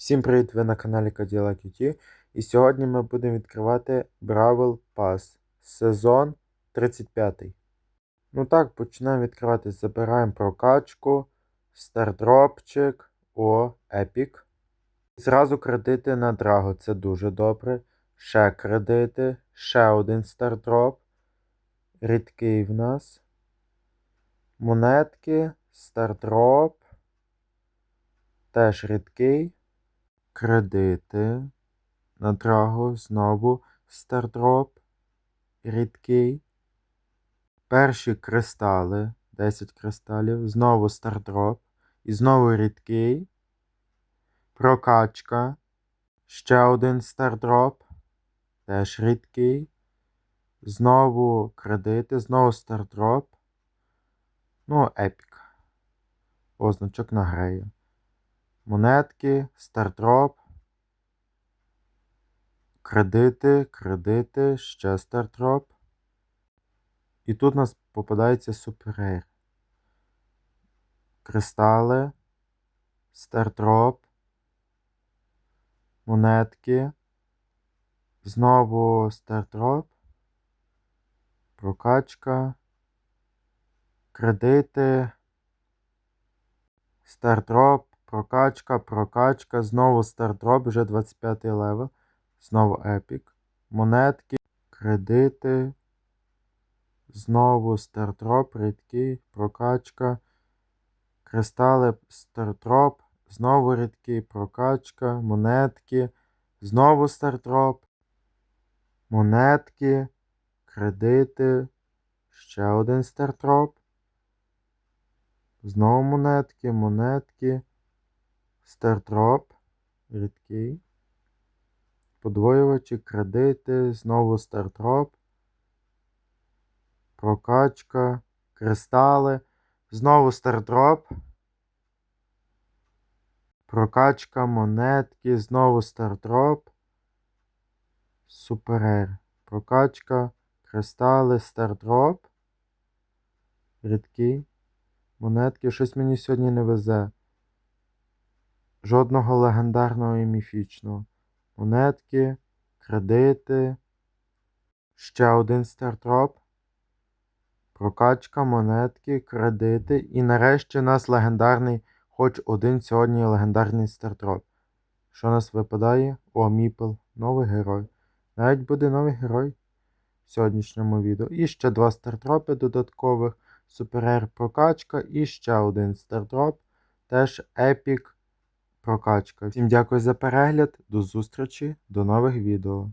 Всім привіт! Ви на каналі Cadillac QT. І сьогодні ми будемо відкривати Brawl Pass сезон 35. Ну так, починаємо відкривати. Забираємо прокачку, стардропчик, о, епік. Зразу кредити на Драго, це дуже добре. Ще кредити, ще один стардроп. Рідкий в нас. Монетки, стардроп. Теж рідкий. Кредити. На Драго знову стардроп. Рідкий. Перші кристали. 10 кристалів. Знову стардроп. І знову рідкий. Прокачка. Ще один стардроп. Теж рідкий. Знову кредити. Знову стардроп. Ну, епік. Означок на грею. Монетки, стардроп. Кредити, кредити, ще стардроп. І тут у нас попадається суперер. Кристали, стардроп, монетки. Знову стардроп. Прокачка. Кредити. Стардроп. Прокачка, прокачка, знову стардроп, вже 25 левел. Знову епік. Монетки, кредити. Знову стардроп, рідкий, прокачка. Кристали, стардроп. Знову рідкий, прокачка, монетки. Знову стардроп. Монетки, кредити. Ще один стардроп. Знову монетки, монетки. Стардроп, рідкий. Подвоювачі, кредити, знову стардроп. Прокачка, кристали, знову стардроп. Прокачка, монетки, знову стардроп. Суперер. Прокачка, кристали, стардроп. Рідкий. Монетки. Щось мені сьогодні не везе. Жодного легендарного і міфічного. Монетки, кредити. Ще один стартроп. Прокачка, монетки, кредити. І нарешті у нас легендарний, хоч один сьогодні легендарний стартроп. Що у нас випадає? О, Міпл. Новий герой. Навіть буде новий герой в сьогоднішньому відео. І ще два стартропи додаткових. Суперер прокачка і ще один стартроп. Теж епік прокачка. Всім дякую за перегляд. До зустрічі, до нових відео.